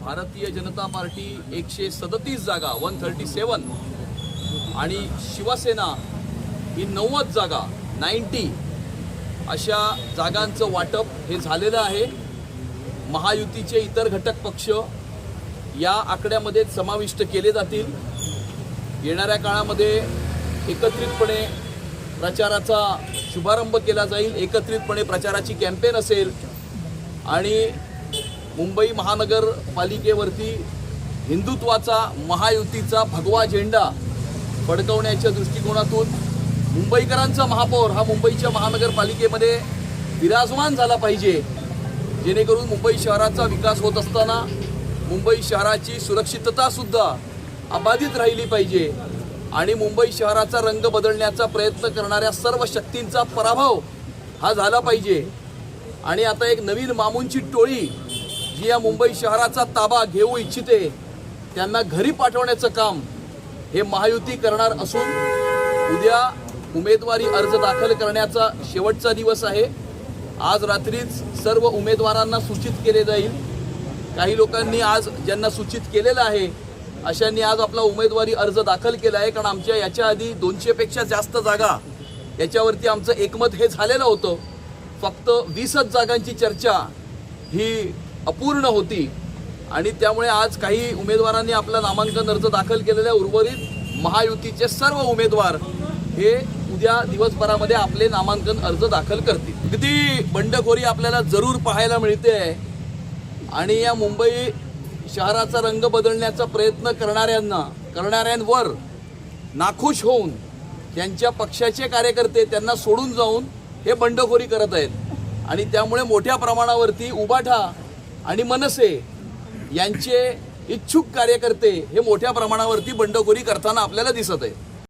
Bharatiya Janata party एकशे सदतीस जागा वन थर्टी सेवन आणि शिवसेना ही नव्वद जागा नाईन्टी अशा जागांचं वाटप हे झालेलं आहे. महायुतीचे इतर घटक पक्ष या आकड्यामध्ये समाविष्ट केले जातील. येणाऱ्या काळामध्ये एकत्रितपणे प्रचाराचा शुभारंभ केला जाईल. एकत्रितपणे प्रचाराची कॅम्पेन असेल. आणि मुंबई महानगरपालिकेवरती हिंदुत्वाचा महायुतीचा भगवा झेंडा फडकवण्याच्या दृष्टिकोनातून मुंबईकरांचा महापौर हा मुंबईच्या महानगरपालिकेमध्ये विराजमान झाला पाहिजे. जेणेकरून मुंबई शहराचा विकास होत असताना मुंबई शहराची सुरक्षिततासुद्धा अबाधित राहिली पाहिजे आणि मुंबई शहराचा रंग बदलण्याचा प्रयत्न करणाऱ्या सर्व शक्तींचा पराभव हा झाला पाहिजे. आणि आता एक नवीन मामूंची टोळी जी या मुंबई शहराचा ताबा घेऊ इच्छिते. त्यांना घरी पाठवण्याचं काम हे महायुती करणार असून उद्या उमेदवारी अर्ज दाखल करण्याचा शेवटचा दिवस आहे. आज रात्रीच सर्व उमेदवारांना सूचित केले जाईल. काही लोकांनी आज ज्यांना सूचित केलेलं आहे अशांनी आज आपला उमेदवारी अर्ज दाखल केला आहे. कारण आमच्या याच्या आधी दोनशेपेक्षा जास्त जागा याच्यावरती आमचं एकमत हे झालेलं होतं. फक्त वीसच जागांची चर्चा ही अपूर्ण होती. आणि त्यामुळे आज काही उमेदवारांनी आपला नामांकन अर्ज दाखल केलेल्या उर्वरित महायुतीचे सर्व उमेदवार हे उद्या दिवसभरामध्ये आपले नामांकन अर्ज दाखल करतील. किती बंडखोरी आपल्याला जरूर पाहायला मिळते. आणि या मुंबई शहराचा रंग बदलण्याचा प्रयत्न करणाऱ्यांना करणाऱ्यांवर नाखुश होऊन त्यांच्या पक्षाचे कार्यकर्ते त्यांना सोडून जाऊन हे बंडखोरी करत आहेत. आणि त्यामुळे मोठ्या प्रमाणावरती उबाठा आणि मनसे यांचे इच्छुक कार्यकर्ते हे मोठ्या प्रमाणावरती बंडखोरी करताना आपल्याला दिसत आहे